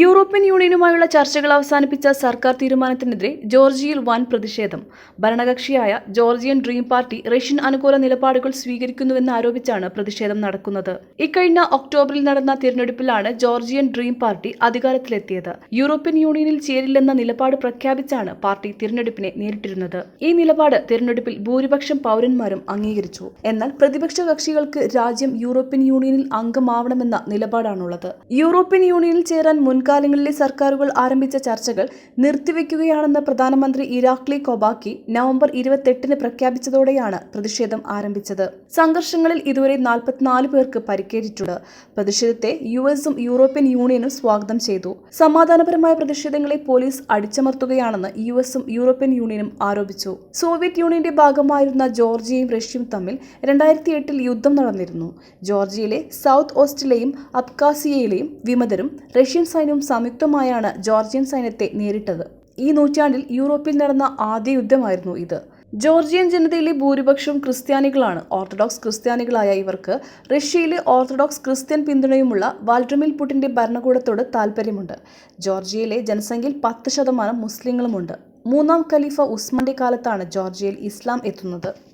European യൂണിയനുമായുള്ള ചർച്ചകൾ അവസാനിപ്പിച്ച സർക്കാർ തീരുമാനത്തിനെതിരെ ജോർജിയയിൽ വൻ പ്രതിഷേധം. ഭരണകക്ഷിയായ ജോർജിയൻ ഡ്രീം പാർട്ടി റഷ്യൻ അനുകൂല നിലപാടുകൾ സ്വീകരിക്കുന്നുവെന്ന് ആരോപിച്ചാണ് പ്രതിഷേധം നടക്കുന്നത്. ഇക്കഴിഞ്ഞ ഒക്ടോബറിൽ നടന്ന തിരഞ്ഞെടുപ്പിലാണ് ജോർജിയൻ ഡ്രീം പാർട്ടി അധികാരത്തിലെത്തിയത്. യൂറോപ്യൻ യൂണിയനിൽ ചേരില്ലെന്ന നിലപാട് പ്രഖ്യാപിച്ചാണ് പാർട്ടി തിരഞ്ഞെടുപ്പിനെ നേരിട്ടിരുന്നത്. ഈ നിലപാട് തിരഞ്ഞെടുപ്പിൽ ഭൂരിപക്ഷം പൗരന്മാരും അംഗീകരിച്ചു. എന്നാൽ പ്രതിപക്ഷ കക്ഷികൾക്ക് രാജ്യം യൂറോപ്യൻ യൂണിയനിൽ അംഗമാവണമെന്ന നിലപാടാണുള്ളത്. യൂറോപ്യൻ യൂണിയനിൽ ചേരാൻ മുൻകാലങ്ങളിലെ സർക്കാരുകൾ ആരംഭിച്ച ചർച്ചകൾ നിർത്തിവെക്കുകയാണെന്ന് പ്രധാനമന്ത്രി ഇറാഖ്ലി കൊബാക്കി നവംബർ ഇരുപത്തെട്ടിന് പ്രഖ്യാപിച്ചതോടെയാണ് പ്രതിഷേധം ആരംഭിച്ചത്. സംഘർഷങ്ങളിൽ ഇതുവരെ നാൽപ്പത്തിനാല് പേർക്ക് പരിക്കേറ്റിട്ടുണ്ട്. പ്രതിഷേധത്തെ യു എസും യൂറോപ്യൻ യൂണിയനും സ്വാഗതം ചെയ്തു. സമാധാനപരമായ പ്രതിഷേധങ്ങളെ പോലീസ് അടിച്ചമർത്തുകയാണെന്ന് യു എസും യൂറോപ്യൻ യൂണിയനും ആരോപിച്ചു. സോവിയറ്റ് യൂണിയന്റെ ഭാഗമായിരുന്ന ജോർജിയയും റഷ്യയും തമ്മിൽ രണ്ടായിരത്തി എട്ടിൽ യുദ്ധം നടന്നിരുന്നു. ജോർജിയയിലെ സൗത്ത് ഓസ്റ്റിലെയും അബ്കാസിയയിലെയും വിമതരും റഷ്യൻ സൈന്യവും സംയുക്തമായാണ് ജോർജിയൻ സൈന്യത്തെ നേരിട്ടത്. ഈ നൂറ്റാണ്ടിൽ യൂറോപ്പിൽ നടന്ന ആദ്യ യുദ്ധമായിരുന്നു ഇത്. ജോർജിയൻ ജനതയിലെ ഭൂരിപക്ഷം ക്രിസ്ത്യാനികളാണ്. ഓർത്തഡോക്സ് ക്രിസ്ത്യാനികളായ ഇവർക്ക് റഷ്യയിലെ ഓർത്തഡോക്സ് ക്രിസ്ത്യൻ പിന്തുണയുമുള്ള വാൾഡ്രമിൽ പുട്ടിന്റെ ഭരണകൂടത്തോട് താൽപ്പര്യമുണ്ട്. ജോർജിയയിലെ ജനസംഖ്യയിൽ പത്ത് ശതമാനം മുസ്ലിങ്ങളുമുണ്ട്. മൂന്നാം ഖലീഫ ഉസ്മാന്റെ കാലത്താണ് ജോർജിയയിൽ ഇസ്ലാം എത്തുന്നത്.